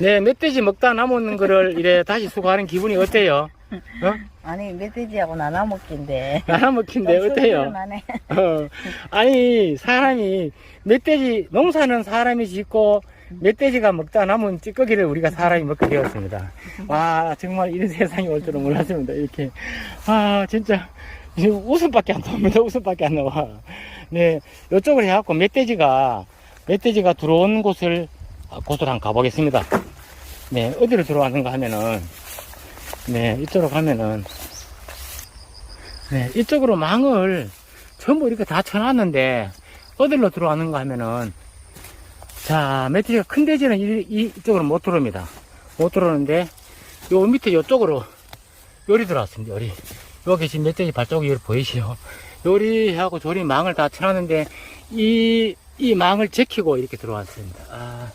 네, 멧돼지 먹다 남은 거를 이래 다시 수거하는 기분이 어때요? 어? 아니 멧돼지하고 나눠 먹긴데. 나눠 먹힌데 어때요? 어, 아니 사람이 멧돼지 농사는 사람이 짓고 멧돼지가 먹다 남은 찌꺼기를 우리가 사람이 먹게 되었습니다. 와 정말 이런 세상이 올 줄은 몰랐습니다. 이렇게 아 진짜 웃음밖에 안 나옵니다. 웃음밖에 안 나와. 네 이쪽으로 해갖고 멧돼지가 멧돼지가 들어온 곳을 곳으로 한번 가보겠습니다. 네 어디로 들어왔는가 하면은 네 이쪽으로 가면은 네, 이쪽으로 망을 전부 이렇게 다 쳐놨는데, 어디로 들어왔는가 하면은, 자, 멧돼지가 큰 돼지는 이, 이- 이쪽으로 못 들어옵니다. 못 들어오는데, 요 밑에 요쪽으로, 요리 들어왔습니다, 요리. 여기 지금 발자국이 여기 보이시죠? 요리하고 조리 망을 다 쳐놨는데, 이, 이 망을 제키고 이렇게 들어왔습니다. 아,